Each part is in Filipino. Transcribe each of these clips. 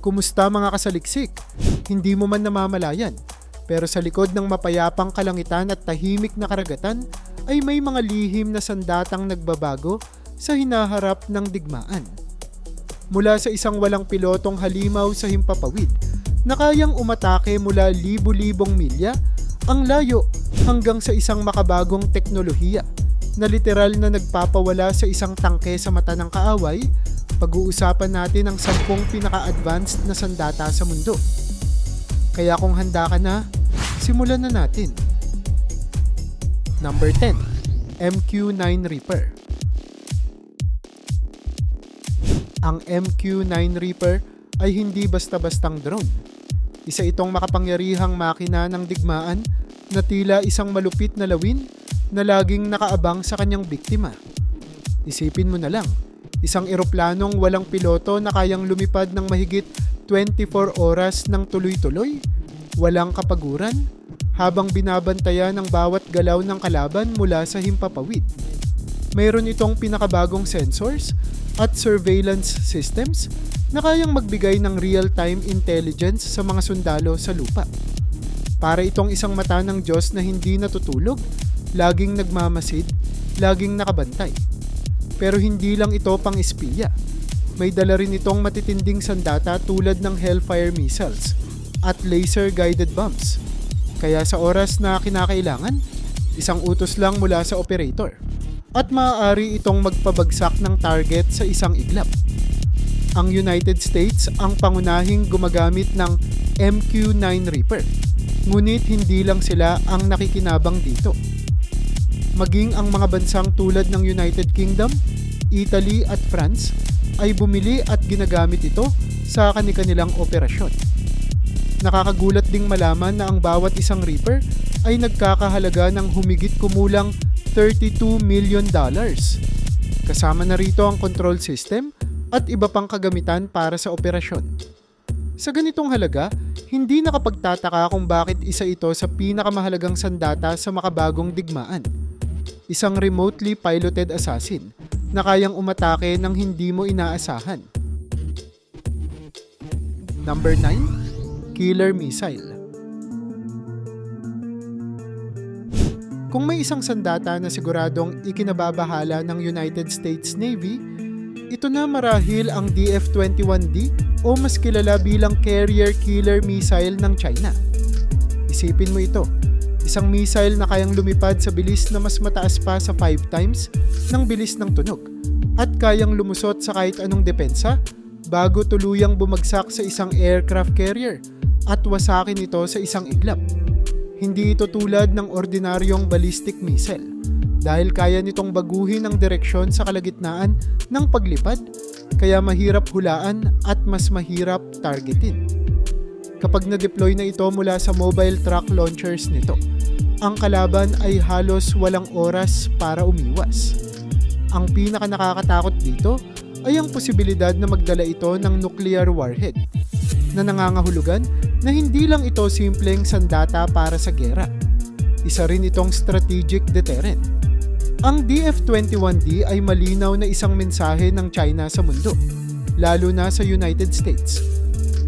Kumusta mga kasaliksik? Hindi mo man namamalayan. Pero sa likod ng mapayapang kalangitan at tahimik na karagatan ay may mga lihim na sandatang nagbabago sa hinaharap ng digmaan. Mula sa isang walang pilotong halimaw sa himpapawid na kayang umatake mula libu-libong milya, ang layo hanggang sa isang makabagong teknolohiya na literal na nagpapawala sa isang tangke sa mata ng kaaway, pag-uusapan natin ang sampung pinaka-advanced na sandata sa mundo. Kaya kung handa ka na, simulan na natin. Number 10. MQ-9 Reaper Ang MQ-9 Reaper ay hindi basta-bastang drone. Isa itong makapangyarihang makina ng digmaan na tila isang malupit na lawin na laging nakaabang sa kanyang biktima. Isipin mo na lang, isang eroplanong walang piloto na kayang lumipad ng mahigit 24 oras ng tuloy-tuloy, walang kapaguran, habang binabantayan ng bawat galaw ng kalaban mula sa himpapawid. Mayroon itong pinakabagong sensors at surveillance systems na kayang magbigay ng real-time intelligence sa mga sundalo sa lupa. Para itong isang mata ng Diyos na hindi natutulog, laging nagmamasid, laging nakabantay. Pero hindi lang ito pang espiya. May dala rin itong matitinding sandata tulad ng Hellfire missiles at laser-guided bombs. Kaya sa oras na kinakailangan, isang utos lang mula sa operator. At maaari itong magpabagsak ng target sa isang iglap. Ang United States ang pangunahing gumagamit ng MQ-9 Reaper. Ngunit hindi lang sila ang nakikinabang dito. Maging ang mga bansang tulad ng United Kingdom, Italy at France ay bumili at ginagamit ito sa kanilang operasyon. Nakakagulat ding malaman na ang bawat isang Reaper ay nagkakahalaga ng humigit kumulang 32 million dollars. Kasama na rito ang control system at iba pang kagamitan para sa operasyon. Sa ganitong halaga, hindi nakapagtataka kung bakit isa ito sa pinakamahalagang sandata sa makabagong digmaan. Isang remotely piloted assassin na kayang umatake ng hindi mo inaasahan. Number 9. Killer Missile Kung may isang sandata na siguradong ikinababahala ng United States Navy, ito na marahil ang DF-21D o mas kilala bilang Carrier Killer Missile ng China. Isipin mo ito, isang missile na kayang lumipad sa bilis na mas mataas pa sa 5 times ng bilis ng tunog at kayang lumusot sa kahit anong depensa bago tuluyang bumagsak sa isang aircraft carrier at wasakin ito sa isang iglap. Hindi ito tulad ng ordinaryong ballistic missile dahil kaya nitong baguhin ang direksyon sa kalagitnaan ng paglipad kaya mahirap hulaan at mas mahirap targetin. Kapag na-deploy na ito mula sa mobile truck launchers nito, ang kalaban ay halos walang oras para umiwas. Ang pinaka nakakatakot dito ay ang posibilidad na magdala ito ng nuclear warhead na nangangahulugan na hindi lang ito simpleng sandata para sa gera. Isa rin itong strategic deterrent. Ang DF-21D ay malinaw na isang mensahe ng China sa mundo, lalo na sa United States.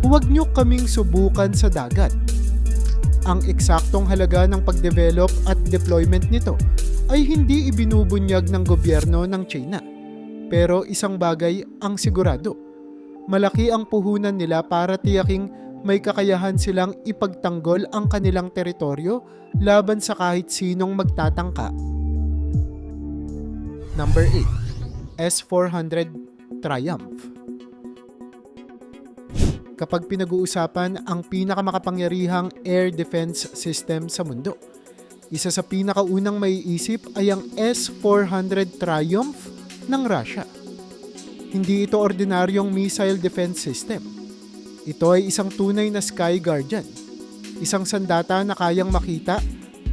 Huwag niyo kaming subukan sa dagat. Ang eksaktong halaga ng pagdevelop at deployment nito ay hindi ibinubunyag ng gobyerno ng China. Pero isang bagay ang sigurado. Malaki ang puhunan nila para tiyaking may kakayahan silang ipagtanggol ang kanilang teritoryo laban sa kahit sinong magtatangka. Number 8. S-400 Triumph Kapag pinag-uusapan ang pinakamakapangyarihang air defense system sa mundo, isa sa pinakaunang maiisip ay ang S-400 Triumph ng Russia. Hindi ito ordinaryong missile defense system. Ito ay isang tunay na Sky Guardian, isang sandata na kayang makita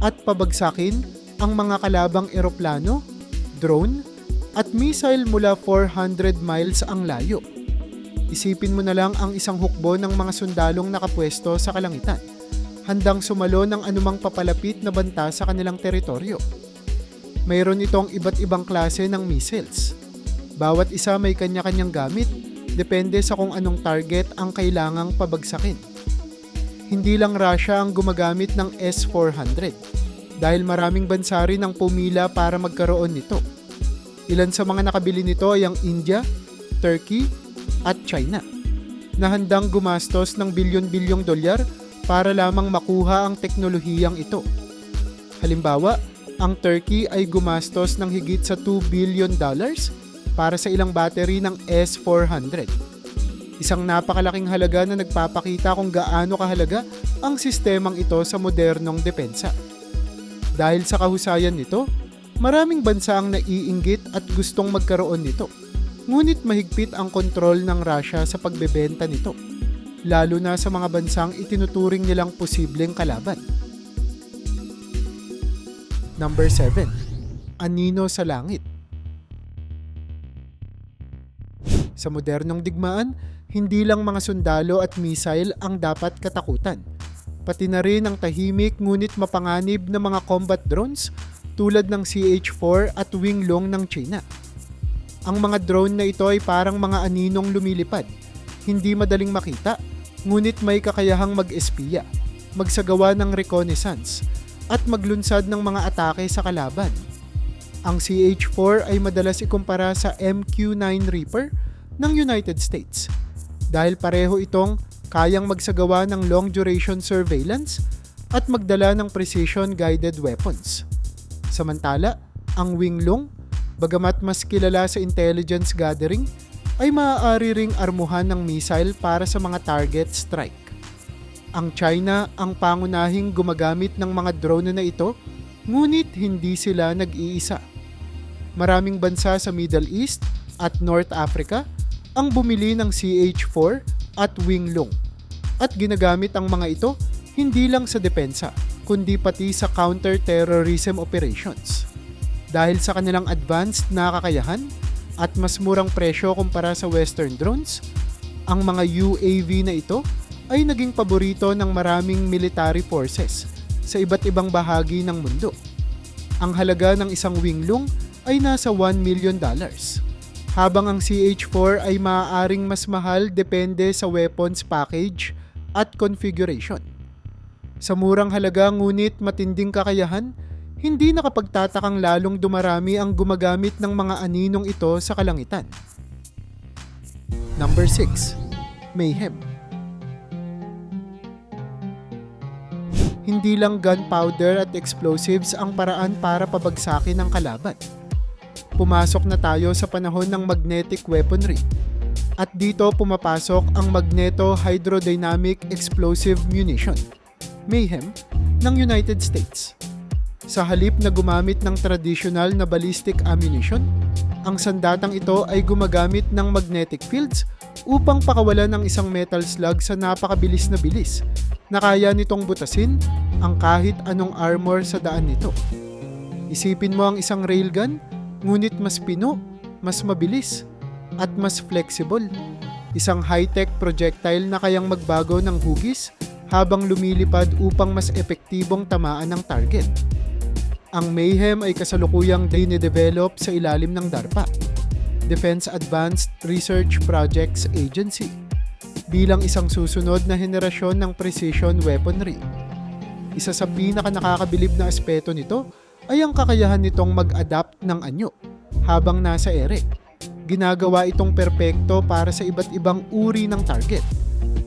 at pabagsakin ang mga kalabang eroplano, drone, at missile mula 400 miles ang layo. Isipin mo na lang ang isang hukbo ng mga sundalong nakapwesto sa kalangitan, handang sumalo ng anumang papalapit na banta sa kanilang teritoryo. Mayroon itong iba't ibang klase ng missiles. Bawat isa may kanya-kanyang gamit, depende sa kung anong target ang kailangang pabagsakin. Hindi lang Russia ang gumagamit ng S-400 dahil maraming bansa rin ang pumila para magkaroon nito. Ilan sa mga nakabili nito ay ang India, Turkey, at China na handang gumastos ng bilyon-bilyong dolyar para lamang makuha ang teknolohiyang ito. Halimbawa, ang Turkey ay gumastos ng higit sa 2 billion dollars para sa ilang battery ng S-400. Isang napakalaking halaga na nagpapakita kung gaano kahalaga ang sistemang ito sa modernong depensa. Dahil sa kahusayan nito, maraming bansa ang naiinggit at gustong magkaroon nito. Ngunit mahigpit ang kontrol ng Russia sa pagbebenta nito, lalo na sa mga bansang itinuturing nilang posibleng kalaban. Number 7. Anino sa langit. Sa modernong digmaan, hindi lang mga sundalo at missile ang dapat katakutan. Pati na rin ang tahimik ngunit mapanganib na mga combat drones tulad ng CH-4 at Winglong ng China. Ang mga drone na ito ay parang mga aninong lumilipad. Hindi madaling makita, ngunit may kakayahang mag-espiya, magsagawa ng reconnaissance, at maglunsad ng mga atake sa kalaban. Ang CH-4 ay madalas ikumpara sa MQ-9 Reaper ng United States dahil pareho itong kayang magsagawa ng long duration surveillance at magdala ng precision guided weapons. Samantala, ang Winglong, bagamat mas kilala sa intelligence gathering, ay maaari ring armuhan ng missile para sa mga target strike. Ang China ang pangunahing gumagamit ng mga drone na ito, ngunit hindi sila nag-iisa. Maraming bansa sa Middle East at North Africa ang bumili ng CH-4 at Winglong at ginagamit ang mga ito hindi lang sa depensa kundi pati sa counter-terrorism operations. Dahil sa kanilang advanced na kakayahan at mas murang presyo kumpara sa western drones, ang mga UAV na ito ay naging paborito ng maraming military forces sa iba't ibang bahagi ng mundo. Ang halaga ng isang winglong ay nasa 1 million dollars. Habang ang CH-4 ay maaaring mas mahal depende sa weapons package at configuration. Sa murang halaga ngunit matinding kakayahan, hindi nakapagtatakang lalong dumarami ang gumagamit ng mga aninong ito sa kalangitan. Number 6. Mayhem Hindi lang gunpowder at explosives ang paraan para pabagsakin ang kalaban. Pumasok na tayo sa panahon ng magnetic weaponry. At dito pumapasok ang Magneto Hydrodynamic Explosive Munition, Mayhem, ng United States. Sa halip na gumamit ng traditional na ballistic ammunition, ang sandatang ito ay gumagamit ng magnetic fields upang pakawalan ng isang metal slug sa napakabilis na bilis na kaya nitong butasin ang kahit anong armor sa daan nito. Isipin mo ang isang railgun, ngunit mas pino, mas mabilis, at mas flexible. Isang high-tech projectile na kayang magbago ng hugis habang lumilipad upang mas epektibong tamaan ng target. Ang Mayhem ay kasalukuyang dinidevelop sa ilalim ng DARPA, Defense Advanced Research Projects Agency, bilang isang susunod na henerasyon ng precision weaponry. Isa sa pinaka nakakabilib na aspeto nito ay ang kakayahan nitong mag-adapt ng anyo habang nasa ere. Ginagawa itong perpekto para sa iba't ibang uri ng target,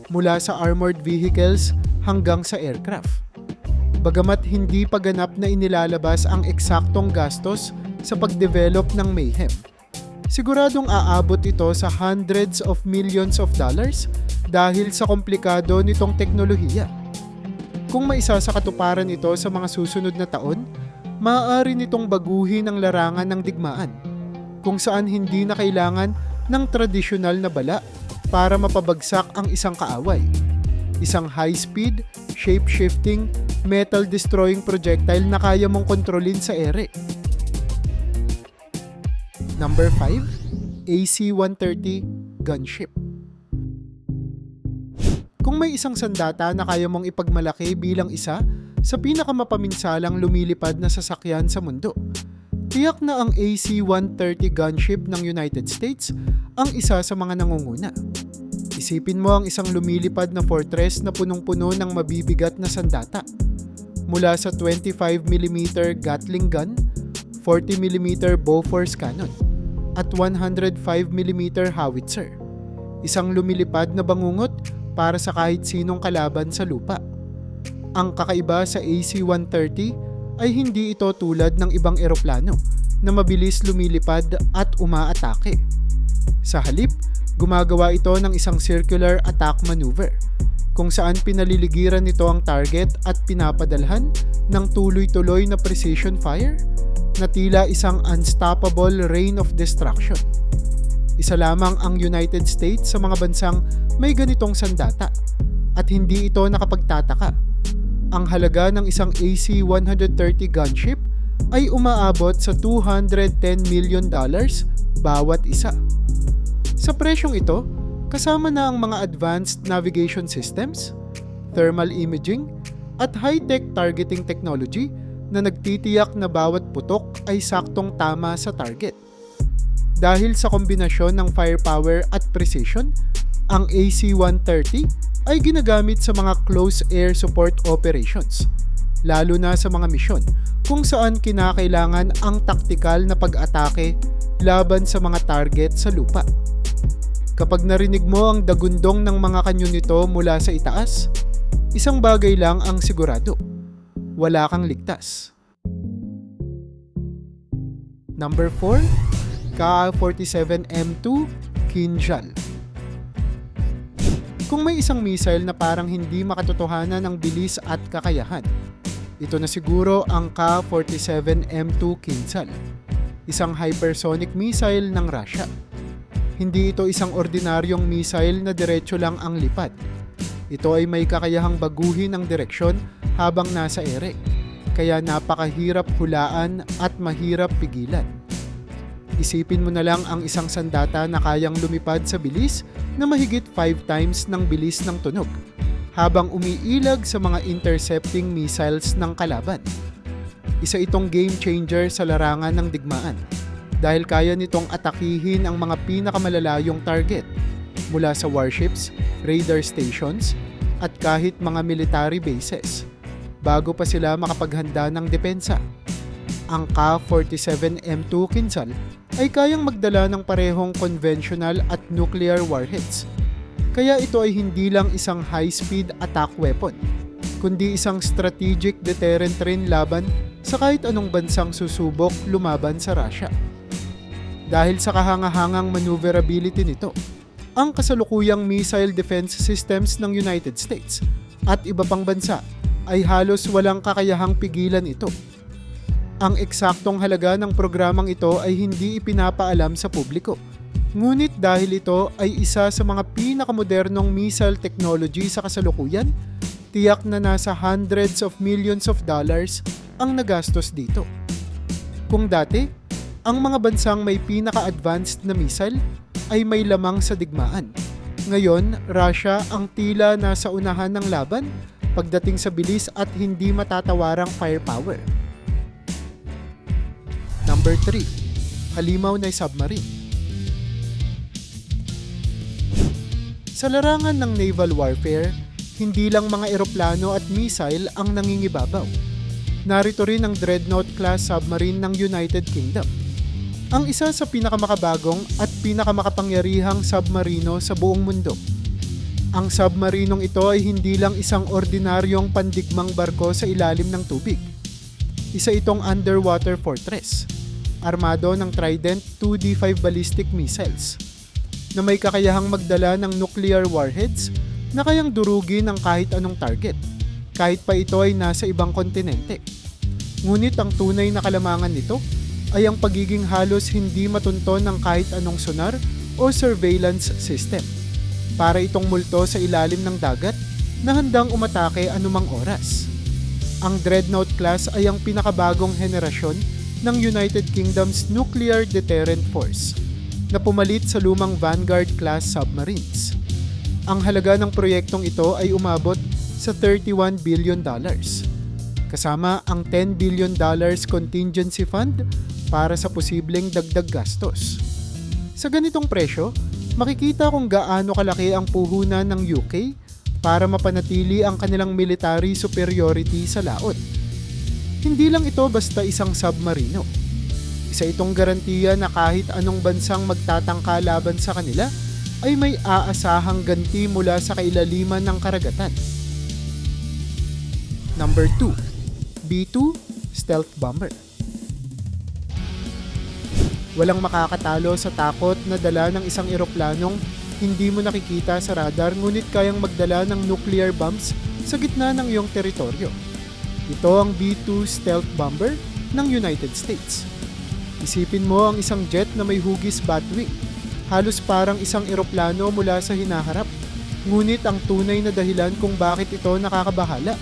mula sa armored vehicles hanggang sa aircraft. Bagamat hindi pa ganap na inilalabas ang eksaktong gastos sa pagdevelop ng Mayhem, siguradong aabot ito sa hundreds of millions of dollars dahil sa komplikado nitong teknolohiya. Kung maisa sa katuparan ito sa mga susunod na taon, maaari nitong baguhin ang larangan ng digmaan, kung saan hindi na kailangan ng tradisyonal na bala para mapabagsak ang isang kaaway. Isang high-speed, shape-shifting, metal-destroying projectile na kaya mong kontrolin sa ere. Number 5, AC-130 Gunship. Kung may isang sandata na kaya mong ipagmalaki bilang isa sa pinakamapaminsalang lumilipad na sasakyan sa mundo, tiyak na ang AC-130 gunship ng United States ang isa sa mga nangunguna. Isipin mo ang isang lumilipad na fortress na punong-puno ng mabibigat na sandata. Mula sa 25mm Gatling gun, 40mm Bofors cannon, at 105mm howitzer. Isang lumilipad na bangungot para sa kahit sinong kalaban sa lupa. Ang kakaiba sa AC-130 ay hindi ito tulad ng ibang eroplano na mabilis lumilipad at umaatake. Sa halip, gumagawa ito ng isang circular attack maneuver kung saan pinaliligiran nito ang target at pinapadalhan ng tuloy-tuloy na precision fire na tila isang unstoppable rain of destruction. Isa lamang ang United States sa mga bansang may ganitong sandata at hindi ito nakapagtataka. Ang halaga ng isang AC-130 gunship ay umaabot sa 210 million dollars bawat isa. Sa presyong ito, kasama na ang mga advanced navigation systems, thermal imaging, at high-tech targeting technology na nagtitiyak na bawat putok ay saktong tama sa target. Dahil sa kombinasyon ng firepower at precision, ang AC-130 ay ginagamit sa mga close air support operations, lalo na sa mga misyon kung saan kinakailangan ang taktikal na pag-atake laban sa mga target sa lupa. Kapag narinig mo ang dagundong ng mga kanyon nito mula sa itaas, isang bagay lang ang sigurado. Wala kang ligtas. Number 4, Ka-47M2 Kinjal. Kung may isang missile na parang hindi makatotohanan ng bilis at kakayahan, ito na siguro ang Ka-47M2 Kinjal, isang hypersonic missile ng Russia. Hindi ito isang ordinaryong missile na diretso lang ang lipad. Ito ay may kakayahang baguhin ang direksyon habang nasa ere, kaya napakahirap hulaan at mahirap pigilan. Isipin mo na lang ang isang sandata na kayang lumipad sa bilis na mahigit 5 times ng bilis ng tunog habang umiilag sa mga intercepting missiles ng kalaban. Isa itong game changer sa larangan ng digmaan dahil kaya nitong atakihin ang mga pinakamalalayong target mula sa warships, radar stations, at kahit mga military bases bago pa sila makapaghanda ng depensa. Ang Ka-47M2 Kinzhal ay kayang magdala ng parehong conventional at nuclear warheads. Kaya ito ay hindi lang isang high-speed attack weapon, kundi isang strategic deterrent rin laban sa kahit anong bansang susubok lumaban sa Russia. Dahil sa kahangahangang maneuverability nito, ang kasalukuyang missile defense systems ng United States at iba pang bansa ay halos walang kakayahang pigilan ito. Ang eksaktong halaga ng programang ito ay hindi ipinapaalam sa publiko. Ngunit dahil ito ay isa sa mga pinakamodernong missile technology sa kasalukuyan, tiyak na nasa hundreds of millions of dollars ang nagastos dito. Kung dati, ang mga bansang may pinaka-advanced na missile ay may lamang sa digmaan. Ngayon, Russia ang tila nasa unahan ng laban pagdating sa bilis at hindi matatawarang firepower. Number 3. Halimaw na submarine. Sa larangan ng naval warfare, hindi lang mga eroplano at missile ang nangingibabaw. Narito rin ang Dreadnought class submarine ng United Kingdom. Ang isa sa pinakamakabagong at pinakamakapangyarihang submarino sa buong mundo. Ang submarinong ito ay hindi lang isang ordinaryong pandigmang barko sa ilalim ng tubig. Isa itong underwater fortress, armado ng Trident 2D5 ballistic missiles, na may kakayahang magdala ng nuclear warheads na kayang durugin ng kahit anong target, kahit pa ito ay nasa ibang kontinente. Ngunit ang tunay na kalamangan nito ay ang pagiging halos hindi matunton ng kahit anong sonar o surveillance system para itong multo sa ilalim ng dagat na handang umatake anumang oras. Ang Dreadnought class ay ang pinakabagong henerasyon ng United Kingdom's Nuclear Deterrent Force na pumalit sa lumang Vanguard class submarines. Ang halaga ng proyektong ito ay umabot sa 31 billion dollars. Kasama ang 10 billion dollars contingency fund para sa posibleng dagdag gastos. Sa ganitong presyo, makikita kung gaano kalaki ang puhunan ng UK para mapanatili ang kanilang military superiority sa laot. Hindi lang ito basta isang submarino. Isa itong garantiya na kahit anong bansang magtatangka laban sa kanila ay may aasahang ganti mula sa kailaliman ng karagatan. Number 2. B-2 Stealth Bomber Walang makakatalo sa takot na dala ng isang eroplanong hindi mo nakikita sa radar ngunit kayang magdala ng nuclear bombs sa gitna ng iyong teritoryo. Ito ang B-2 stealth bomber ng United States. Isipin mo ang isang jet na may hugis batwing. Halos parang isang eroplano mula sa hinaharap. Ngunit ang tunay na dahilan kung bakit ito nakakabahala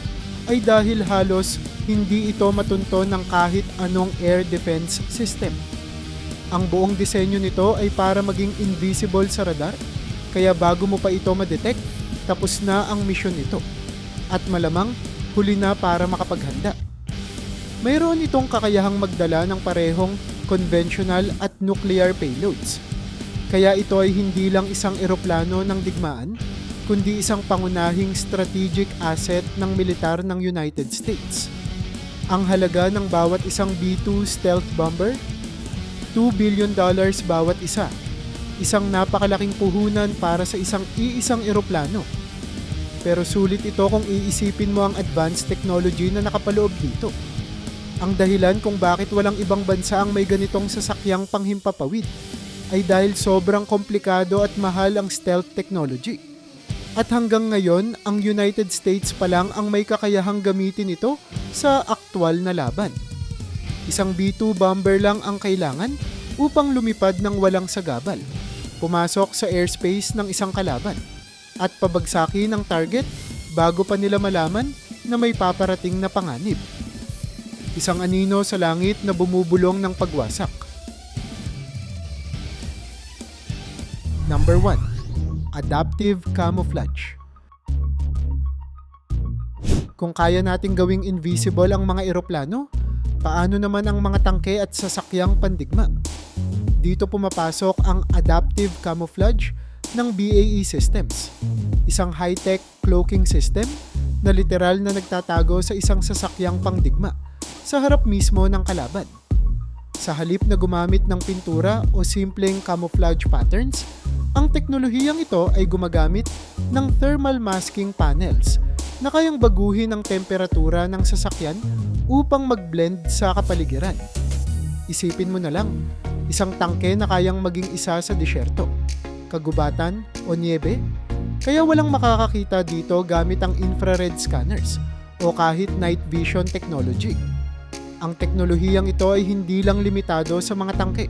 ay dahil halos hindi ito matunto ng kahit anong air defense system. Ang buong disenyo nito ay para maging invisible sa radar, kaya bago mo pa ito madetect, tapos na ang misyon nito. At malamang, huli na para makapaghanda. Mayroon itong kakayahang magdala ng parehong conventional at nuclear payloads. Kaya ito ay hindi lang isang eroplano ng digmaan, kundi isang pangunahing strategic asset ng militar ng United States. Ang halaga ng bawat isang B-2 stealth bomber 2 billion dollars bawat isa. Isang napakalaking puhunan para sa isang iisang eroplano. Pero sulit ito kung iisipin mo ang advanced technology na nakapaloob dito. Ang dahilan kung bakit walang ibang bansa ang may ganitong sasakyang panghimpapawid ay dahil sobrang komplikado at mahal ang stealth technology. At hanggang ngayon, ang United States pa lang ang may kakayahang gamitin ito sa aktwal na laban. Isang B-2 bomber lang ang kailangan upang lumipad ng walang sagabal, pumasok sa airspace ng isang kalaban, at pabagsakin ang target bago pa nila malaman na may paparating na panganib. Isang anino sa langit na bumubulong ng pagwasak. Number 1. Adaptive Camouflage Kung kaya nating gawing invisible ang mga eroplano, Paano naman ang mga tangke at sasakyang pandigma? Dito pumapasok ang adaptive camouflage ng BAE Systems, isang high-tech cloaking system na literal na nagtatago sa isang sasakyang pangdigma sa harap mismo ng kalaban. Sa halip na gumamit ng pintura o simpleng camouflage patterns, ang teknolohiyang ito ay gumagamit ng thermal masking panels na kayang baguhin ang temperatura ng sasakyan upang mag-blend sa kapaligiran. Isipin mo na lang, isang tangke na kayang maging isa sa disyerto, kagubatan o niebe, kaya walang makakakita dito gamit ang infrared scanners o kahit night vision technology. Ang teknolohiyang ito ay hindi lang limitado sa mga tangke.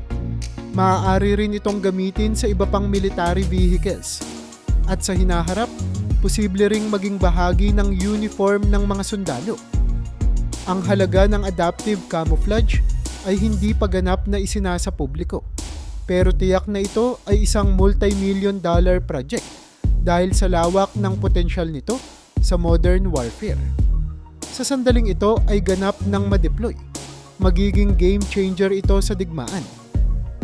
Maaari rin itong gamitin sa iba pang military vehicles. At sa hinaharap, posible ring maging bahagi ng uniform ng mga sundalo ang halaga ng adaptive camouflage ay hindi paganap na isinasa publiko. Pero tiyak na ito ay isang multi-million dollar project dahil sa lawak ng potensyal nito sa modern warfare. Sa sandaling ito ay ganap ng ma-deploy. Magiging game changer ito sa digmaan.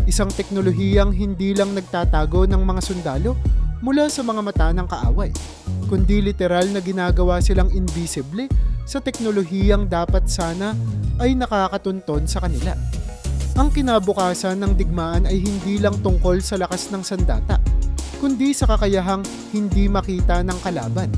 Isang teknolohiyang hindi lang nagtatago ng mga sundalo mula sa mga mata ng kaaway, kundi literal na ginagawa silang invisible sa teknolohiyang dapat sana ay nakakatunton sa kanila. Ang kinabukasan ng digmaan ay hindi lang tungkol sa lakas ng sandata, kundi sa kakayahang hindi makita ng kalaban